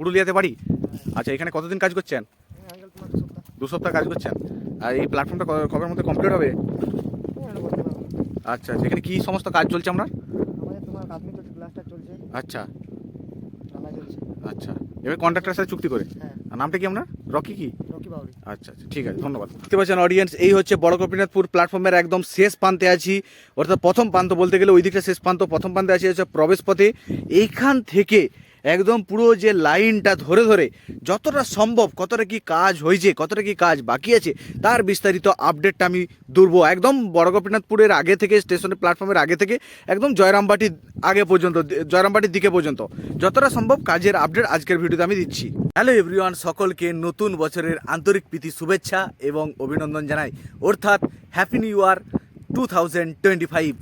পুরুলিয়াতে বাড়ি? আচ্ছা এখানে কতদিন কাজ করছেন? দু সপ্তাহ কাজ করছেন। আর এই প্ল্যাটফর্মটা কবের মধ্যে কমপ্লিট হবে? আচ্ছা আচ্ছা এখানে কী সমস্ত কাজ চলছে চলছে আচ্ছা। আচ্ছা। এবার কন্ট্রাক্টরের সাথে চুক্তি করে। হ্যাঁ। আর নামটা কি আপনার? রকি কি? আচ্ছা আচ্ছা ঠিক আছে ধন্যবাদ। দেখতে পাচ্ছেন অডিয়েন্স এই হচ্ছে বড় গোপীনাথপুর প্ল্যাটফর্মের একদম শেষ প্রান্তে আছি। অর্থাৎ প্রথম প্রান্ত বলতে গেলে ওই দিকটা শেষ প্রান্ত। প্রথম প্রান্তে আছি হচ্ছে প্রবেশ পথে এইখান থেকে একদম পুরো যে লাইনটা ধরে ধরে যতটা সম্ভব কতটা কি কাজ হয়েছে, কতটা কি কাজ বাকি আছে, তার বিস্তারিত আপডেটটা আমি দুর্ব একদম বড় গোপীনাথপুরের আগে থেকে স্টেশনের প্ল্যাটফর্মের আগে থেকে, একদম জয়রামবাটির আগে পর্যন্ত, জয়রামবাটির দিকে পর্যন্ত। যতটা সম্ভব কাজের আপডেট আজকের ভিডিওতে আমি দিচ্ছি। হ্যালো এভরিওয়ান সকলকে নতুন বছরের আন্তরিক প্রীতি, শুভেচ্ছা এবং অভিনন্দন জানাই। অর্থাৎ happy new year two thousand twenty five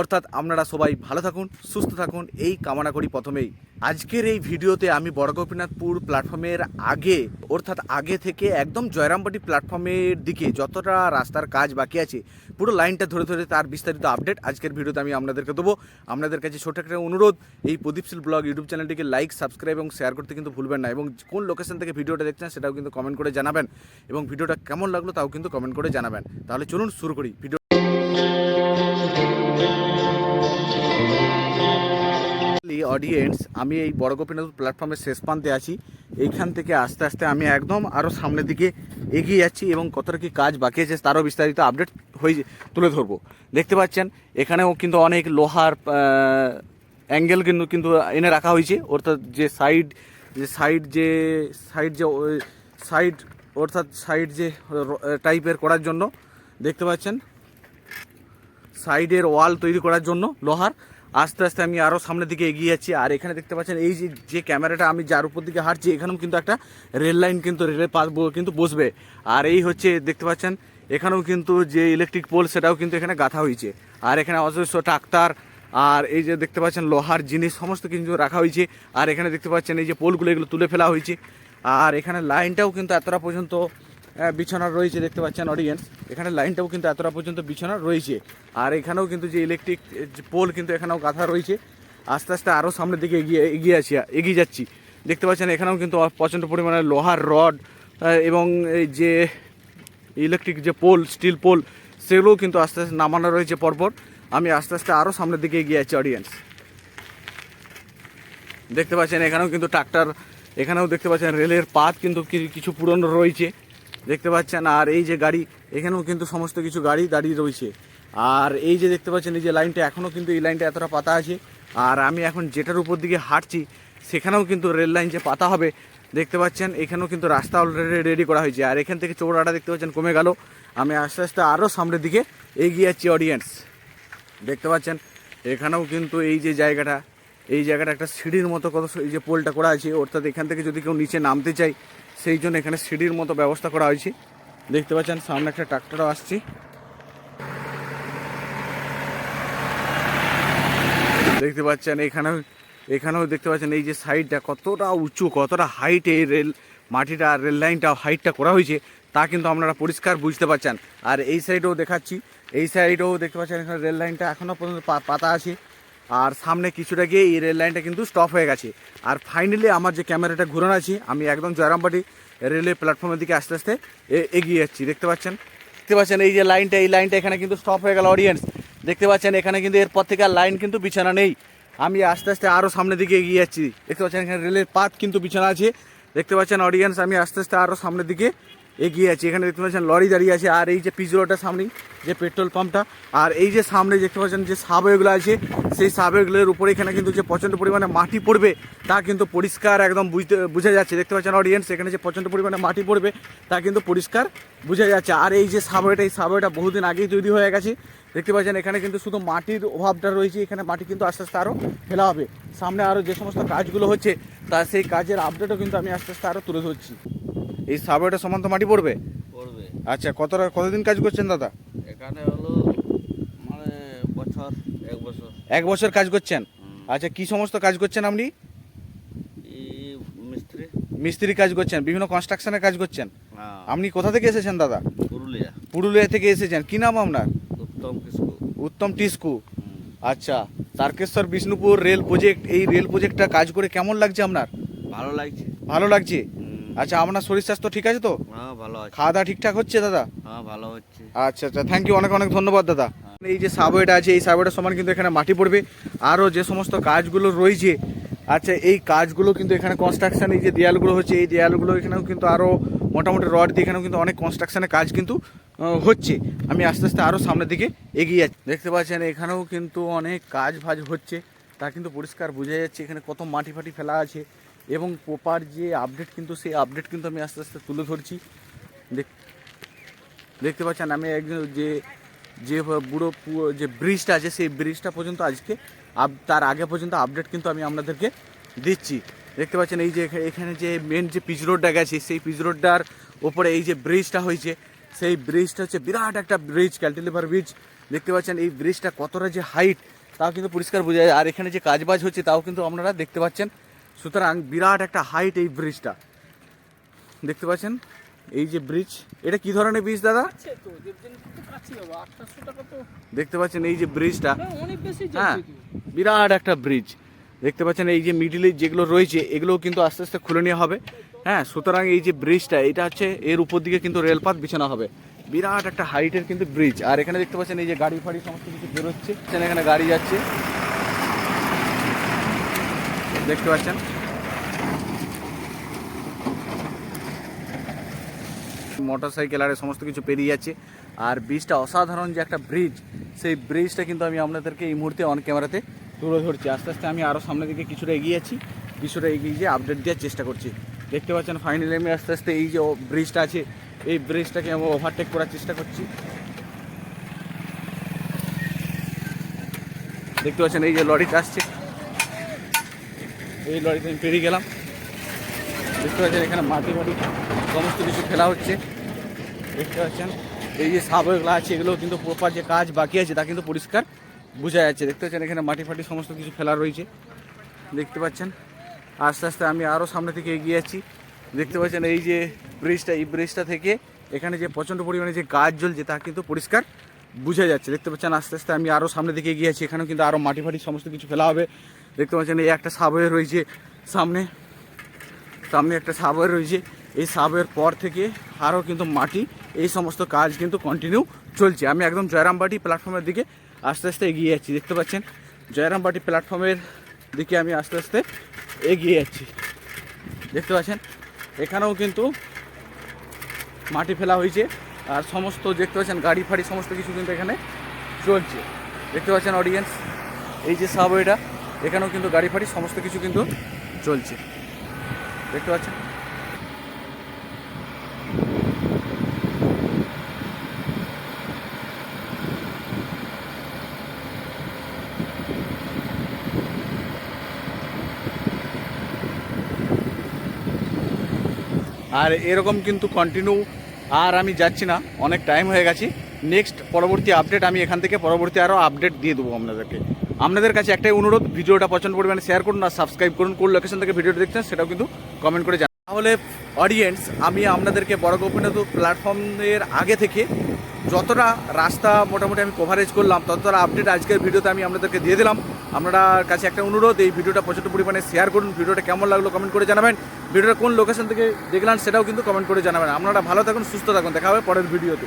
অর্থাৎ আপনারা সবাই ভালো থাকুন, সুস্থ থাকুন, এই কামনা করি প্রথমেই। আজকের এই ভিডিওতে আমি বড় গোপীনাথপুর প্ল্যাটফর্মের আগে, অর্থাৎ আগে থেকে একদম জয়রামবাটি প্ল্যাটফর্মের দিকে যতটা রাস্তার কাজ বাকি আছে, পুরো লাইনটা ধরে ধরে তার বিস্তারিত আপডেট আজকের ভিডিওতে আমি আপনাদেরকে দেবো। আপনাদের কাছে ছোট একটা অনুরোধ, এই প্রদীপশীল ব্লগ ইউটিউব চ্যানেলটিকে লাইক, সাবস্ক্রাইব এবং শেয়ার করতে কিন্তু ভুলবেন না এবং কোন লোকেশন থেকে ভিডিওটা দেখছেন সেটাও কিন্তু কমেন্ট করে জানাবেন এবং ভিডিওটা কেমন লাগল তাও কিন্তু কমেন্ট করে জানাবেন। তাহলে চলুন শুরু করি ভিডিও অডিয়েন্স আমি এই বড় গোপীনাথ প্ল্যাটফর্মের শেষ প্রান্তে আছি। এইখান থেকে আস্তে আস্তে আমি একদম আরও সামনের দিকে এগিয়ে যাচ্ছি এবং কতটা কি কাজ বাকি আছে তারও বিস্তারিত আপডেট হয়ে তুলে ধরবো। দেখতে পাচ্ছেন, এখানেও কিন্তু অনেক লোহার অ্যাঙ্গেল কিন্তু কিন্তু এনে রাখা হয়েছে। অর্থাৎ যে সাইড যে সাইড যে সাইড যে সাইড অর্থাৎ সাইড যে টাইপের করার জন্য, দেখতে পাচ্ছেন? সাইডের ওয়াল তৈরি করার জন্য লোহার। আস্তে আস্তে আমি আরও সামনের দিকে এগিয়ে যাচ্ছি। আর এখানে দেখতে পাচ্ছেন, এই যে যে ক্যামেরাটা আমি যার উপর দিকে হাঁটছি, এখানেও কিন্তু একটা রেল লাইন কিন্তু রেলের পাশ কিন্তু বসবে। আর এই হচ্ছে, দেখতে পাচ্ছেন, এখানেও কিন্তু যে ইলেকট্রিক পোল সেটাও কিন্তু এখানে গাঁথা হয়েছে। আর এখানে অজস্র ট্রাক্তার আর এই যে দেখতে পাচ্ছেন, লোহার জিনিস, সমস্ত কিছু রাখা হয়েছে। আর এখানে দেখতে পাচ্ছেন, এই যে পোলগুলো এগুলো তুলে ফেলা হয়েছে। আর এখানে লাইনটাও কিন্তু এতটা পর্যন্ত বিছানা রয়েছে, দেখতে পাচ্ছেন অডিয়েন্স এখানে লাইনটাও কিন্তু এতটা পর্যন্ত বিছানা রয়েছে। আর এখানেও কিন্তু যে ইলেকট্রিক পোল কিন্তু এখানেও গাঁথা রয়েছে। আস্তে আস্তে আরও সামনের দিকে এগিয়ে এগিয়ে আছি, এগিয়ে যাচ্ছি। দেখতে পাচ্ছেন, এখানেও কিন্তু প্রচণ্ড পরিমাণে লোহার রড এবং এই যে ইলেকট্রিক যে পোল স্টিল পোল সেগুলোও কিন্তু আস্তে আস্তে নামানো রয়েছে পরপর। আমি আস্তে আস্তে আরও সামনের দিকে এগিয়ে যাচ্ছি অডিয়েন্স দেখতে পাচ্ছেন, এখানেও কিন্তু ট্রাক্টর এখানেও দেখতে পাচ্ছেন রেলের পাত কিন্তু কিছু পুরনো রয়েছে। দেখতে পাচ্ছেন, আর এই যে গাড়ি, এখানেও কিন্তু সমস্ত কিছু গাড়ি দাঁড়িয়ে রয়েছে। আর এই যে দেখতে পাচ্ছেন, এই যে লাইনটা, এখনও কিন্তু এই লাইনটা এতটা পাতা আছে। আর আমি এখন যেটার উপর দিকে হাঁটছি, সেখানেও কিন্তু রেল লাইন যে পাতা হবে, দেখতে পাচ্ছেন, এখানেও কিন্তু রাস্তা অলরেডি রেডি করা হয়েছে। আর এখান থেকে চৌড়াটা দেখতে পাচ্ছেন, কমে গেল। আমি আস্তে আস্তে আরও সামনের দিকে এগিয়ে যাচ্ছি অডিয়েন্স দেখতে পাচ্ছেন, এখানেও কিন্তু এই যে জায়গাটা, এই জায়গাটা একটা সিঁড়ির মতো কত এই যে পোলটা করা আছে, অর্থাৎ এখান থেকে যদি কেউ নিচে নামতে চাই সেই জন্য এখানে সিঁড়ির মতো ব্যবস্থা করা হয়েছে। দেখতে পাচ্ছেন, সামনে একটা ট্রাক্টরও আসছে। দেখতে পাচ্ছেন, এখানেও এখানেও দেখতে পাচ্ছেন, এই যে সাইডটা কতটা উঁচু, কতটা হাইট এই রেল মাটিটা রেল লাইনটা হাইটটা করা হয়েছে, তা কিন্তু আপনারা পরিষ্কার বুঝতে পারছেন। আর এই সাইডেও দেখাচ্ছি, এই সাইডেও দেখতে পাচ্ছেন, এখানে রেল লাইনটা এখনও পর্যন্ত পাতা আছে। আর সামনে কিছুটা গিয়ে এই রেল লাইনটা কিন্তু স্টপ হয়ে গেছে। আর ফাইনালি আমার যে ক্যামেরাটা ঘুরানো আছে, আমি একদম জয়রামবাটি রেলের প্ল্যাটফর্মের দিকে আস্তে আস্তে এগিয়ে যাচ্ছি। দেখতে পাচ্ছেন? দেখতে পাচ্ছেন এই যে লাইনটা, এই লাইনটা এখানে কিন্তু স্টপ হয়ে গেল অডিয়েন্স দেখতে পাচ্ছেন এখানে কিন্তু এরপর থেকে আর লাইন কিন্তু বিছানা নেই। আমি আস্তে আস্তে আরও সামনের দিকে এগিয়ে যাচ্ছি। দেখতে পাচ্ছেন এখানে রেলের পাত কিন্তু বিছানা আছে। দেখতে পাচ্ছেন অডিয়েন্স আমি আস্তে আস্তে আরও সামনের দিকে এগিয়ে আছি। এখানে দেখতে পাচ্ছেন লরি দাঁড়িয়ে আছে আর এই যে পিজরোটার সামনে, যে পেট্রোল পাম্পটা। আর এই যে সামনে দেখতে পাচ্ছেন যে সাবওয়েগুলো আছে, সেই সাবওয়েগুলোর উপরে এখানে কিন্তু যে প্রচণ্ড পরিমাণে মাটি পড়বে, তা কিন্তু পরিষ্কার একদম বুঝতে, বোঝা যাচ্ছে। দেখতে পাচ্ছেন অডিয়েন্স এখানে যে প্রচণ্ড পরিমাণে মাটি পড়বে, তা কিন্তু পরিষ্কার বোঝা যাচ্ছে। আর এই যে সাবওয়েটা এই সাবওয়েটা বহুদিন আগেই তৈরি হয়ে গেছে। দেখতে পাচ্ছেন এখানে কিন্তু শুধু মাটির অভাবটা রয়েছে, এখানে মাটি কিন্তু আস্তে আস্তে আরও ফেলা হবে। সামনে আরও যে সমস্ত কাজগুলো হচ্ছে, তা সেই কাজের আপডেটও কিন্তু আমি আস্তে আস্তে আরও তুলে ধরছি। এই সাবওয়েটা সমান তো মাটি পড়বে? পড়বে। আচ্ছা কতটা কতদিন কাজ করছেন দাদা? এখানে হলো মানে বছর এক বছর। এক বছর কাজ করছেন? আচ্ছা কি সমস্ত কাজ করছেন আপনি? এই মিস্ত্রি। মিস্ত্রি কাজ করছেন বিভিন্ন কনস্ট্রাকশনের কাজ করছেন? হ্যাঁ। আপনি কোথা থেকে এসেছেন দাদা? পুরুলিয়া। পুরুলিয়া থেকে এসেছেন। কি নাম আপনার? উত্তম কিসকু উত্তম টিস্কু আচ্ছা তারকেশ্বর বিষ্ণুপুর রেল প্রজেক্ট এই রেল প্রজেক্টটা কাজ করে কেমন লাগছে আপনার? ভালো লাগছে। ভালো লাগছে? আচ্ছা আপনার শরীর স্বাস্থ্য ঠিক আছে তো? হ্যাঁ ভালো আছে। খাওয়া দাওয়া ঠিকঠাক হচ্ছে দাদা? হ্যাঁ ভালো হচ্ছে। আচ্ছা আচ্ছা থ্যাংক ইউ অনেক অনেক ধন্যবাদ দাদা। এই যে সাবওয়েটা আছে এই সাবওয়েটার সমান কিন্তু এখানে মাটি পড়বে। আরও যে সমস্ত কাজগুলো রয়েছে আচ্ছা এই কাজগুলো কিন্তু এখানে কনস্ট্রাকশন এই যে দেয়ালগুলো হচ্ছে এই দেয়ালগুলো এখানেও কিন্তু আরও মোটামুটি রড দিয়ে এখানেও কিন্তু অনেক কনস্ট্রাকশনের কাজ কিন্তু হচ্ছে। আমি আস্তে আস্তে আরও সামনের দিকে এগিয়ে যাচ্ছি। দেখতে পাচ্ছেন এখানেও কিন্তু অনেক কাজ ফাজ হচ্ছে। তা কিন্তু পরিষ্কার বোঝা যাচ্ছে এখানে কত মাটি ফাটি ফেলা আছে। এবং প্রপার যে আপডেট কিন্তু সেই আপডেট কিন্তু আমি আস্তে আস্তে তুলে ধরছি। দেখ দেখতে পাচ্ছেন আমি একজন যে যে বুড়ো যে ব্রিজটা আছে, সেই ব্রিজটা পর্যন্ত আজকে আপ- তার আগে পর্যন্ত আপডেট কিন্তু আমি আপনাদেরকে দিচ্ছি। দেখতে পাচ্ছেন এই যে এখা- এখানে যে মেন যে পিচ রোডটা গেছে, সেই পিচ রোডটার ওপরে এই যে ব্রিজটা হয়েছে, সেই ব্রিজটা হচ্ছে বিরাট একটা ব্রিজ ক্যান্টিলিভার ব্রিজ দেখতে পাচ্ছেন এই ব্রিজটা কতটা যে হাইট তাও কিন্তু পরিষ্কার বোঝা যায়। আর এখানে যে কাজবাজ হচ্ছে, তাও কিন্তু আপনারা দেখতে পাচ্ছেন। সুতরাং বিরাট একটা হাইট এই ব্রিজটা দেখতে পাচ্ছেন? এই যে ব্রিজ এটা কি ধরনের ব্রিজ দাদা? দেখতে পাচ্ছেন এই যে ব্রিজটা হ্যাঁ, হ্যাঁ বিরাট একটা ব্রিজ দেখতে পাচ্ছেন এই যে মিডিলে যেগুলো রয়েছে এগুলোও কিন্তু আস্তে আস্তে খুলে নেওয়া হবে। হ্যাঁ সুতরাং এই যে ব্রিজটা এটা হচ্ছে এর উপর দিকে কিন্তু রেলপাত বিছানো হবে। বিরাট একটা হাইটের কিন্তু ব্রিজ আর এখানে দেখতে পাচ্ছেন এই যে গাড়ি ফাড়ি সমস্ত কিছু বেরোচ্ছে। এখানে গাড়ি যাচ্ছে। দেখতে পাচ্ছেন। মোটর সাইকেল আর সমস্ত কিছু পেরিয়ে যাচ্ছে। আর ব্রিজটা অসাধারণ যে একটা ব্রিজ সেই ব্রিজটা কিন্তু আমি আপনাদেরকে এই মুহূর্তে অন ক্যামেরাতে তুলে ধরছি। আস্তে আস্তে আমি আরও সামনের দিকে কিছুটা এগিয়ে যাচ্ছি। কিছুটা এগিয়ে গিয়ে আপডেট দেওয়ার চেষ্টা করছি। দেখতে পাচ্ছেন ফাইনালি আমি আস্তে আস্তে এই যে ব্রিজটা আছে, এই ব্রিজটাকে আমি ওভারটেক করার চেষ্টা করছি। দেখতে পাচ্ছেন এই যে লরিটা আসছে। এই লরিতে আমি পেরিয়ে গেলাম। দেখতে পাচ্ছেন এখানে মাটি মাটি, সমস্ত কিছু ফেলা হচ্ছে। দেখতে পাচ্ছেন, এই যে সাবগুলো আছে, এগুলো কিন্তু প্রপার যে কাজ বাকি আছে, তা কিন্তু পরিষ্কার বোঝা যাচ্ছে। দেখতে পাচ্ছেন, এখানে মাটি ফাটি সমস্ত কিছু ফেলা রয়েছে। দেখতে পাচ্ছেন, আস্তে আস্তে আমি আরও সামনে থেকে এগিয়ে যাচ্ছি। দেখতে পাচ্ছেন, এই যে ব্রিজটা এই ব্রিজটা থেকে এখানে যে প্রচণ্ড পরিমাণে যে গাছ জ্বলছে, তা কিন্তু পরিষ্কার বোঝা যাচ্ছে। দেখতে পাচ্ছেন আস্তে আস্তে আমি আরও সামনে দিকে এগিয়ে যাচ্ছি এখানেও কিন্তু আরও মাটি ফাটি সমস্ত কিছু ফেলা হবে। দেখতে পাচ্ছেন এই একটা সাবওয়ে রয়েছে সামনে। সামনে একটা সাবওয়ে রয়েছে। এই সাবওয়ের পর থেকে আরও কিন্তু মাটি, এই সমস্ত কাজ কিন্তু কন্টিনিউ চলছে। আমি একদম জয়রামবাটি প্ল্যাটফর্মের দিকে আস্তে আস্তে এগিয়ে যাচ্ছি দেখতে পাচ্ছেন জয়রামবাটি প্ল্যাটফর্মের দিকে আমি আস্তে আস্তে এগিয়ে যাচ্ছি দেখতে পাচ্ছেন এখানেও কিন্তু মাটি ফেলা হয়েছে। আর সমস্ত দেখতে পাচ্ছেন গাড়ি ফাড়ি সমস্ত কিছু কিন্তু এখানে চলছে। দেখতে পাচ্ছেন অডিয়েন্স এই যে সাবওয়েটা এখানেও কিন্তু গাড়ি ফাড়ি সমস্ত কিছু কিন্তু চলছে। দেখতে পাচ্ছেন? আর এরকম কিন্তু কন্টিনিউ আর আমি যাচ্ছি না, অনেক টাইম হয়ে গেছে। নেক্সট পরবর্তী আপডেট আমি এখান থেকে পরবর্তী আরও আপডেট দিয়ে দেবো আপনাদেরকে। আপনাদের কাছে একটাই অনুরোধ, ভিডিওটা পছন্দ পরিমাণে শেয়ার করুন আর সাবস্ক্রাইব করুন। কোন লোকেশন থেকে ভিডিওটা দেখছেন সেটাও কিন্তু কমেন্ট করে জানান তাহলে অডিয়েন্স আমি আপনাদেরকে বড় গোপীনাথ প্ল্যাটফর্মের আগে থেকে যতটা রাস্তা মোটামুটি আমি কভারেজ করলাম, ততটা আপডেট আজকের ভিডিওতে আমি আপনাদেরকে দিয়ে দিলাম। আপনারা কাছে একটা অনুরোধ, এই ভিডিওটা প্রচুর পরিমাণে শেয়ার করুন, ভিডিওটা কেমন লাগল কমেন্ট করে জানাবেন। ভিডিওটা কোন লোকেশন থেকে দেখলেন সেটাও কিন্তু কমেন্ট করে জানাবেন। আপনারা ভালো থাকুন, সুস্থ থাকুন। দেখা হবে পরের ভিডিওতে।